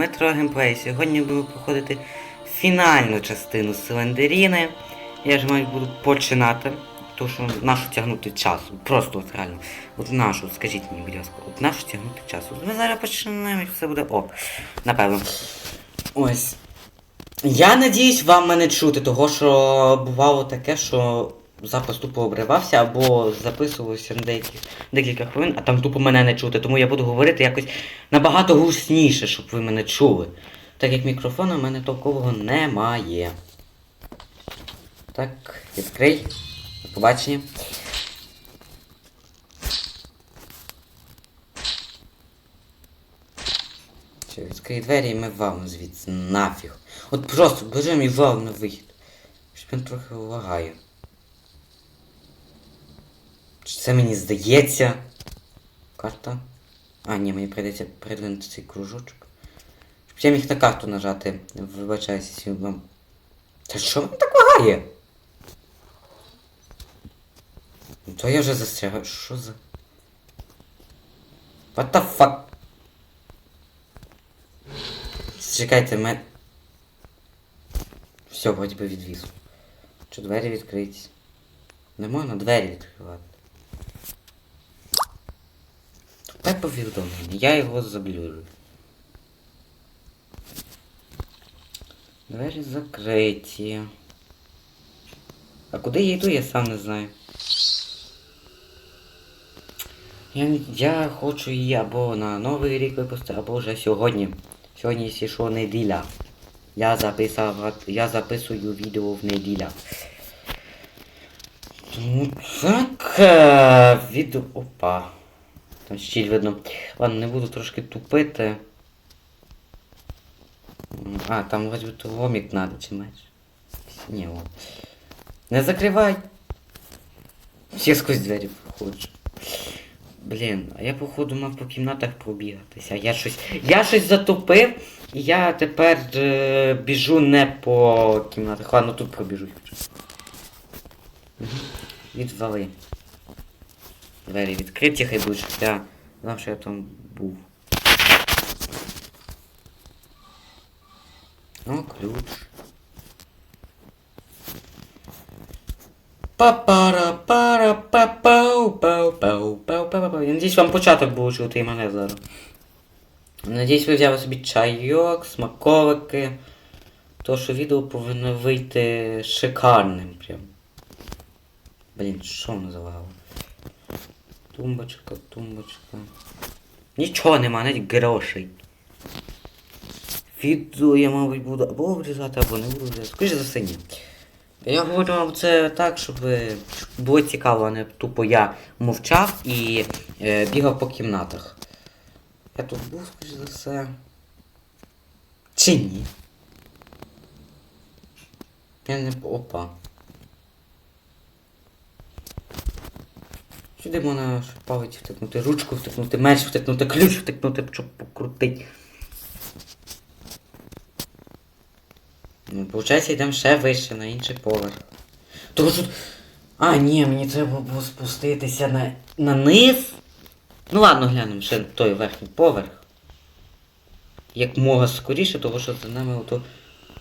Метро Геймплей. Сьогодні будемо проходити фінальну частину Силендеріни. Я ж мабуть буду починати. То що нашу тягнути час. Просто от реально. От нашу, скажіть мені, будь ласка, от нашу тягнути час. От ми зараз починаємо і все буде ок. Напевно. Ось. Я надіюсь вам мене чути, того що бувало таке, що запис тупо обривався або записувався на деякі, декілька хвилин, а там тупо мене не чути. Тому я буду говорити якось набагато гучніше, щоб ви мене чули. Так як мікрофона в мене толкового немає. Так, відкрий. До побачення. Все, відкрий двері і ми валимо звідси нафіг. От просто беремо і валимо на вихід. Щось він трохи лагає. Чи це мені здається? Карта. А, ні, мені прийдеться передвинути цей кружочок. Щоб я міг на карту нажати. Вибачаюся, якщо вам. Та що воно так лагає? Ну, То я вже застрягаю. Що за. What the fuck? Чекайте, мен... Все, вроді би відвіз. Що двері відкриті? Не можна двері відкривати. Повідомлення. Я його заблюрю. Двері закриті. А куди я йду, я сам не знаю. Я, я хочу її або на Новий рік випустити, або вже сьогодні. Сьогодні, що, неділя. Я записав, я записую відео в неділя. Ну так, е, відео... Опа. Там щіль видно. Ладно, не буду трошки тупити. А, там то ломик надо, чи меч? Ні, о. Не закривай! Я сквозь двері проходжу. Блін, а я походу мав по кімнатах пробігатися. Я щось. Я щось затупив, і я тепер е, біжу не по кімнатах. Ладно, тут пробіжу. Відвали. Двері відкриті, хай будуть, щоб я знав, що я там був. О, ключ. Папара пара па пау пау пау пау пау пау Я надіюсь, вам початок був чути і мене зараз. Надіюсь, ви взяли собі чайок, смаковики. То, що відео повинно вийти шикарним прям. Блін, що воно залагало? Тумбочка, тумбочка. Нічого нема, навіть грошей. Відео я, мабуть, буду або обрізати, або не буду обрізати. Скоріше за все, ні. Я говорю вам це так, щоб було цікаво, а не тупо я мовчав і е, бігав по кімнатах. Я тут був, скоріш за все. Чи ні? Я не... Опа. Сюди можна палець втикнути, ручку втикнути, меч втикнути, ключ втикнути, щоб покрутити. Ну, виходить, йдемо ще вище, на інший поверх. Тому що... А, ні, мені треба було спуститися на, на низ. Ну ладно, глянемо ще той верхній поверх. Як мога скоріше, того що за нами ото...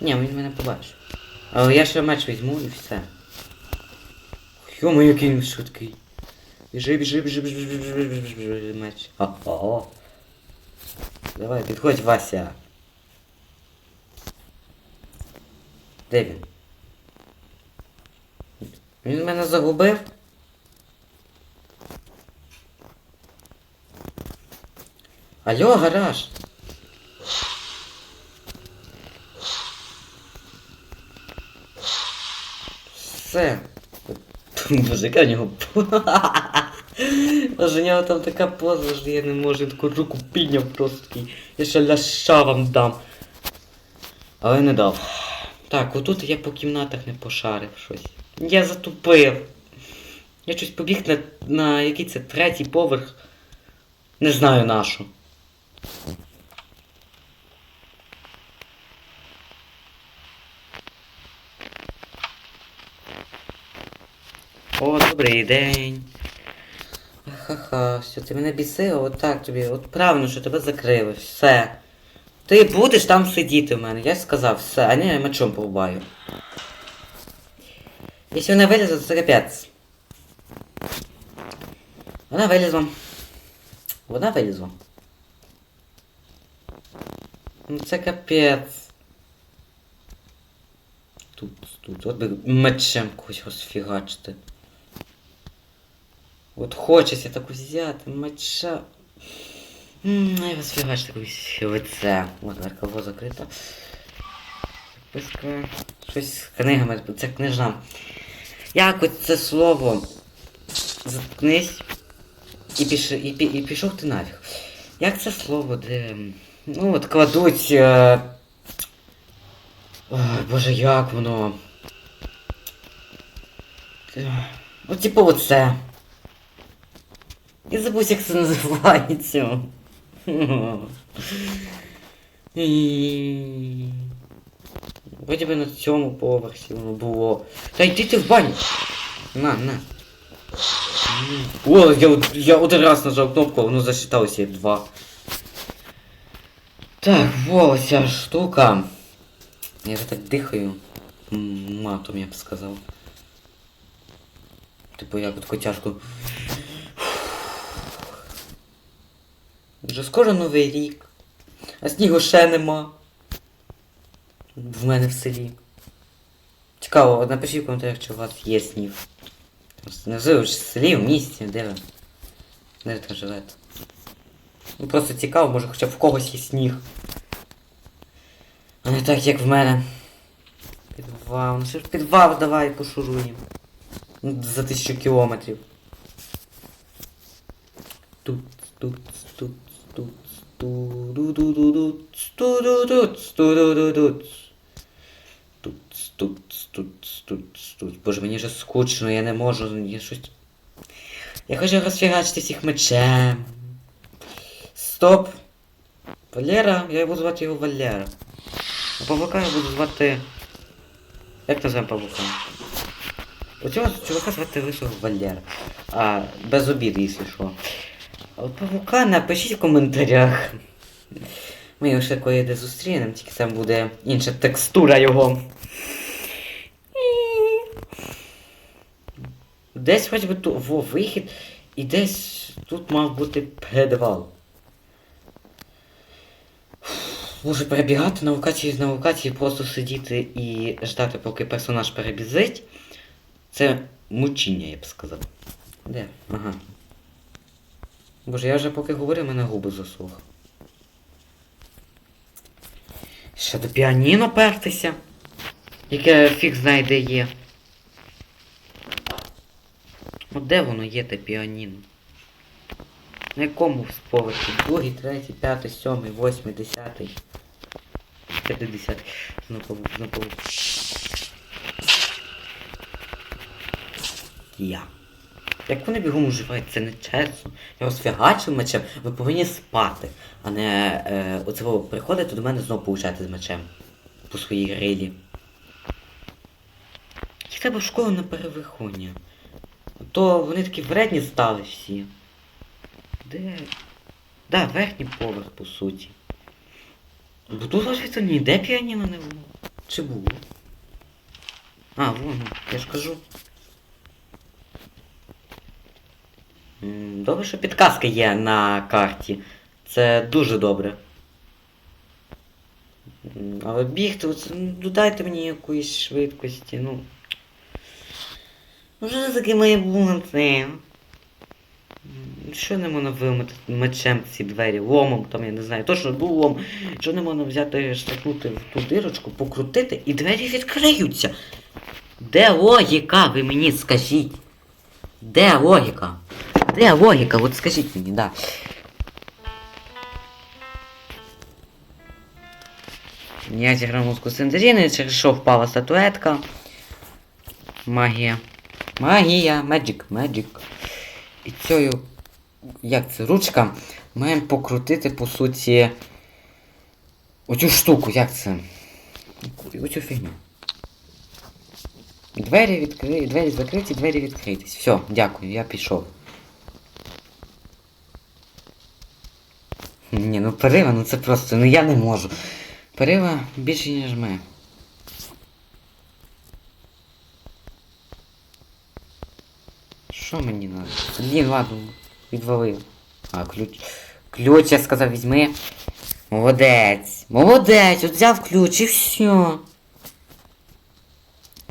Ні, він мене побачив. Але я ще меч візьму і все. Йома, який він швидкий. Біжи, біжи, біжи, біжи, біжи, біжи, біжи, біжи, біжи, меч. О-о. Давай, підходь, Вася. Де він? Він мене загубив? Алло, гараж. Все. Боже, яка в нього Боже, у там така поза, що я не можу таку руку підняв просто такий. Я ще ляща вам дам. Але не дав. Так, отут я по кімнатах не пошарив щось. Я затупив. Я щось побіг на, на який це третій поверх. Не знаю нашу. О, добрий день. Ха-ха, все, ти мене бісив, отак тобі. От правильно, що тебе закрили. Все. Ти будеш там сидіти в мене, я сказав, все, а не я мечом порубаю. Якщо вона вилізе, то це капець. Вона вилізла. Вона вилізла. Ну це капець. Тут, тут, от би мечем когось розфігачити. От хочеться так взяти меча. М, Я розфігачити когось лице. От зеркало закрито. Записка. Щось з книгами, це книжна. Як от це слово? Заткнись. І, піш... і, пі... і пішов ти нафіг. Як це слово, де. Ну от кладуть. Е... Ой, боже, як воно. Ну, типу оце. І забудь, як це називається. І- Вроді би на цьому поверсі воно було. Та йди ти в баню. На, на. О, я, от- я один раз нажав кнопку, воно засчиталося як два. Так, во, ця штука. Я вже так дихаю. М, Матом, я б сказав. Типу як от котяшку. Вже скоро новий рік. А снігу ще нема. В мене в селі. Цікаво, напишіть в коментарях, чи у вас є сніг. Не в селі, в місті, де ви? Де ви там живете? Ну просто цікаво, може хоча б в когось є сніг. А не так, як в мене. Підвал, ну що ж підвал давай пошуруємо. Ну, За тисячу кілометрів. Тут, тут, тут, Боже, мені вже скучно, я не можу, я щось... Я хочу розфігачити всіх мечем. Стоп. Валера, я буду звати його Валера. А павука я буду звати... Як називаємо павука? Оцього чувака звати лисого Валера. А, без обіду, якщо що. Павука напишіть в коментарях. Ми його ще коли-де зустрінемо, тільки там буде інша текстура його. Десь хоч би тут во вихід, і десь тут мав бути підвал. Може перебігати на локації на локації, просто сидіти і ждати, поки персонаж перебізить. Це мучіння, я б сказав. Де? Ага. Боже, я вже поки говорив, мене губи засох. Ще до піаніно пертися. Яке фіг знає, де є. От де воно є, те піаніно? На якому поверсі? Другий, третій, п'ятий, сьомий, восьмий, десятий. П'ятдесятий. Знову знову. Я. Як вони бігом уживають, це не чесно. Я розфігачив мечем, ви повинні спати, а не е, оце ви приходите до мене знову получати з мечем. По своїй рилі. Їх треба в школу на перевиховання. То вони такі вредні стали всі. Де? Да, верхній поверх, по суті. Бо тут вважається ніде піаніно не було. Чи було? А, вон, я ж кажу. М, Добре, що підказка є на карті. Це дуже добре. Але бігти, ну, додайте мені якоїсь швидкості, ну. Ну що це таке має бути? Що не можна вимити мечем ці двері, ломом, там я не знаю, точно був лом. Що не можна взяти, штакнути в ту дирочку, покрутити і двері відкриються. Де логіка, ви мені скажіть? Де логіка? Де логіка? От скажіть мені, да. Я зіграв музику Синдріни, через що впала статуетка. Магія. Магія, Magic, Magic. І цією, як це, ручка, маємо покрутити, по суті, оцю штуку, як це? Оцю фігню. Двері відкриті, двері закриті, двері відкритись. Все, дякую, я пішов. Ні, ну це просто, ну я не можу. Перила більше, ніж ми. Що мені надо? Блін, ладно, відвалив. А, ключ. Ключ, я сказав, візьми. Молодець. Молодець, от взяв ключ і все.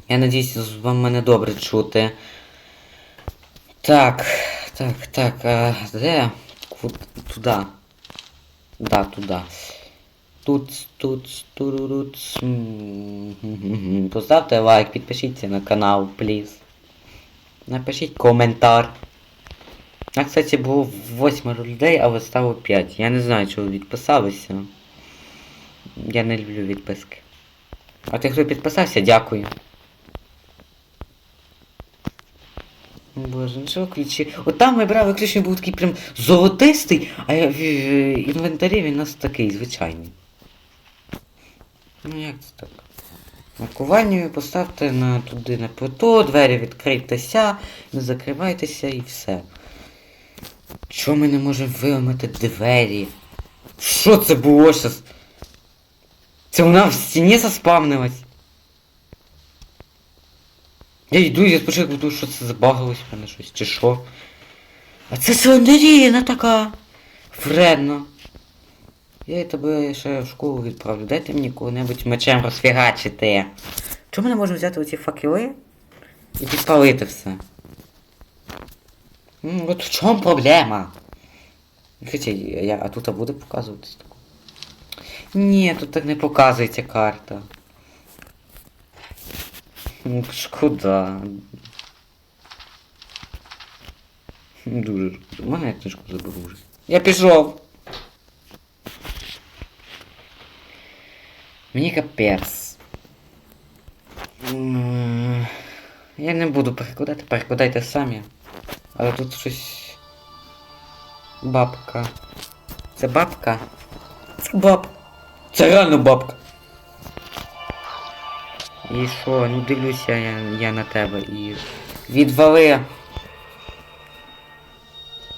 Я надіюсь, вам мене добре чути. Так, так, так, а де? Ку- Туда. Да, туда. Тут, тут, тут. Поставте лайк, підпишіться на канал, пліз. Напишіть коментар. А, кстати, було 8 людей, але стало 5. Я не знаю, чого відписалися. Я не люблю відписки. А ти хто підписався, дякую. Боже, ну що ключі? От там ми брали ключ, він був такий прям золотистий, а в інвентарі він у нас такий звичайний. Ну як це так? Маркуванню поставте на туди на плиту, двері відкрийтеся, не закривайтеся і все. Чому ми не можемо виламати двері? Що це було щас? Це вона в стіні заспавнилась. Я йду, я спочатку думаю, що це забагалось в мене щось, чи що. А це Слендеріна така. Вредно. Я тебе ще в школу відправлю. Дайте мені кого-небудь мечем розфігачити. Чому ми не можемо взяти оці факели і підпалити все? М, От в чому проблема? Хоча я, а тут буде показуватись таке? Ні, тут так не показується карта. Ну, Шкода. Дуже шкода. У мене я книжку заберу вже. Я пішов. Мені капець. М, Я не буду перекладати, перекладайте самі. Але тут щось. Бабка. Це бабка? Це бабка. Це реально бабка. І що, ну дивлюся я, я на тебе і. Відвали!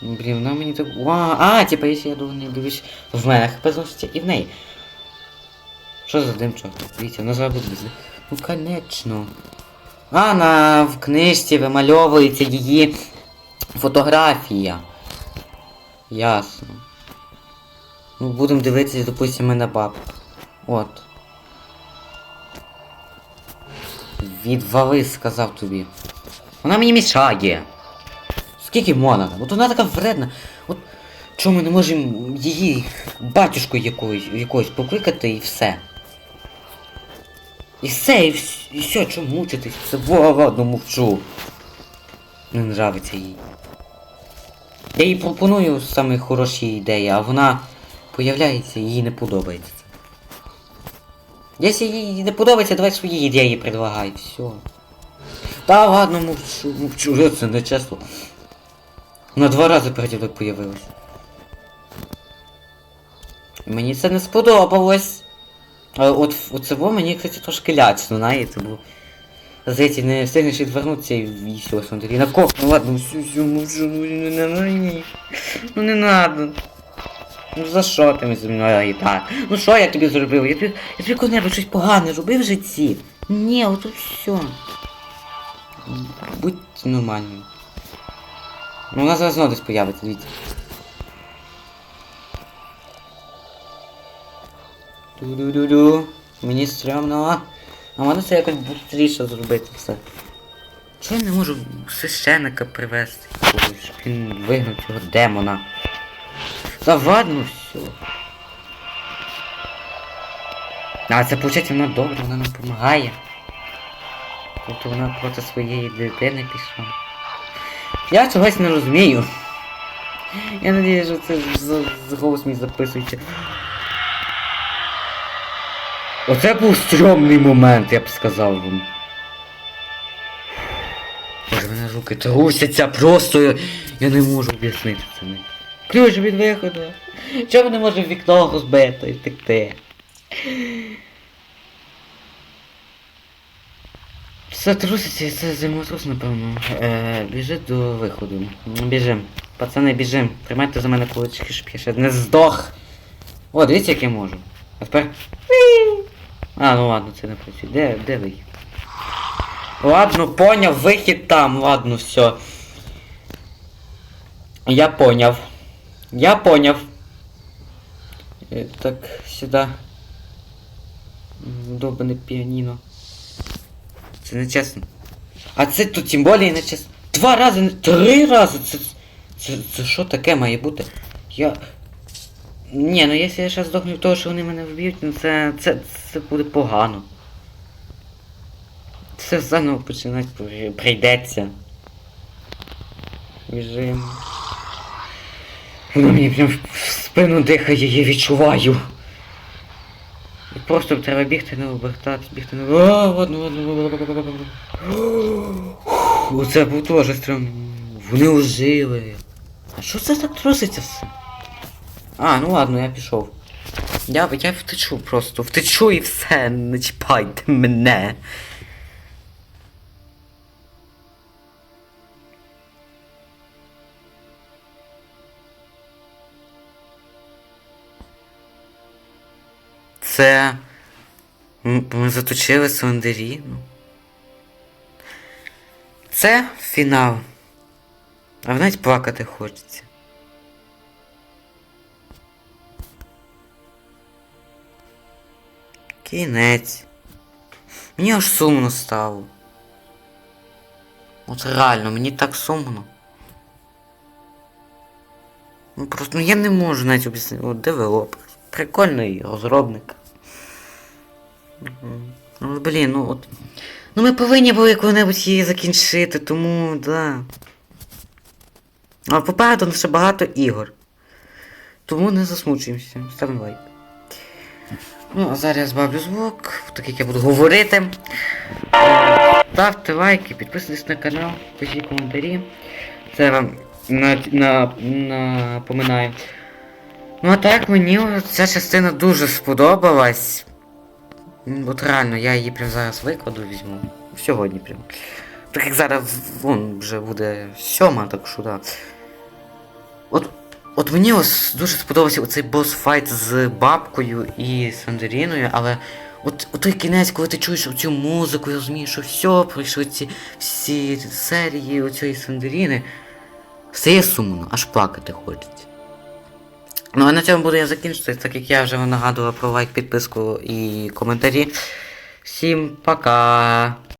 Блін, вона мені так. Ва, а, типа, якщо я думаю, не дивлюсь в мене хп зноситься і в неї. Що за дим чорт? Дивіться, вона зараз без. Ну конечно. А, на в книжці вимальовується її фотографія. Ясно. Ну, будемо дивитися, допустимо, на бабку. От. Відвали, сказав тобі. Вона мені мішає. Скільки можна? От вона така вредна. От чому ми не можемо її батюшку якоюсь, якоюсь покликати і все. І все, і, вс- і все, чому мучитись? Во, ладно, мовчу. Не нравиться їй. Я їй пропоную саме хороші ідеї, а вона появляється і їй не подобається. Якщо їй не подобається, давай свої ідеї предлагай, все. Та ладно, мовчу, мовчу, це не чесно. На два рази переді мною появилась. Мені це не сподобалось. Але от оце во мені, кстати, трошки лячно, знаєте, бо... Здається, не встигнеш відвернутися і, все, смотри. На кop, ну ладно, все, все, мовчу, ну не, ну, ну не надо. Ну за що ти зі мною так? Ну що я тобі зробив? Я тобі, я тобі коли-небудь щось погане робив в житті? Ні, от все. Будь нормальним. Ну вона зараз знову десь появиться, дивіться. Ду-ду-ду-ду. Мені стрьомно. А можна це якось швидше зробити все. Чого я не можу священника привезти? щоб він вигнав цього демона. Завадно все. А це виходить вона добре, вона нам допомагає. Тобто вона проти своєї дитини пішла. Я чогось не розумію. Я надію, що це з, з голос мій записується. Оце був стрьомний момент, я б сказав вам. Боже, мене руки трусяться просто. Я, я не можу об'яснити це. Ключ від виходу. Чому не може вікно розбити і втекти? Все труситься, це землетрус, напевно. Е, біжи до виходу. Біжим. Пацани, біжим. Тримайте за мене кулачки, щоб я ще не здох. О, дивіться, як я можу. А тепер. А, ну ладно, це не працює. Де, де вихід? Ладно, поняв, вихід там, ладно, все. Я поняв. Я поняв. Е, Так, сюди. Добане піаніно. Це не чесно. А це тут тим більше не чесно. Два рази, не- три рази. Це, це, це таке має бути? Я. Ні, ну якщо я зараз здохну того, що вони мене вб'ють, ну це, це, це буде погано. Все заново починати при- прийдеться. Біжим. Мені прям в спину дихає, я відчуваю. І Просто треба бігти, не обертатись, бігти не. Ладно. Оце був теж стрьом. Вони ожили. А що це так труситься все? А, ну ладно, я пішов. Я, я втечу просто, втечу і все, не чіпайте мене. Це. Ми заточили Слендеріну. Це фінал. А навіть плакати хочеться. Кінець. Мені аж сумно стало. От реально, мені так сумно. Ну просто ну я не можу навіть об'яснити. От девелопер. Прикольний розробник. Ну блін, ну от. Ну ми повинні були коли-небудь її закінчити, тому да. А попереду ще багато ігор. Тому не засмучуємося. Ставимо лайк. Ну, а зараз я збавлю звук, так як я буду говорити. Ставте лайки, підписуйтесь на канал, пишіть коментарі. Це вам на, на. Ну а так мені ця частина дуже сподобалась. От реально, я її прям зараз викладу візьму. Сьогодні прям. Так як зараз вон вже буде сьома, так що да. От, от мені ось дуже сподобався оцей босс-файт з бабкою і Сандеріною, але от, от той кінець, коли ти чуєш цю музику розумієш, що все, пройшли ці всі серії оцієї Сандеріни, стає сумно, аж плакати хочеться. Ну а на цьому буду я закінчити, так як я вже нагадував про лайк, підписку і коментарі. Всім пока!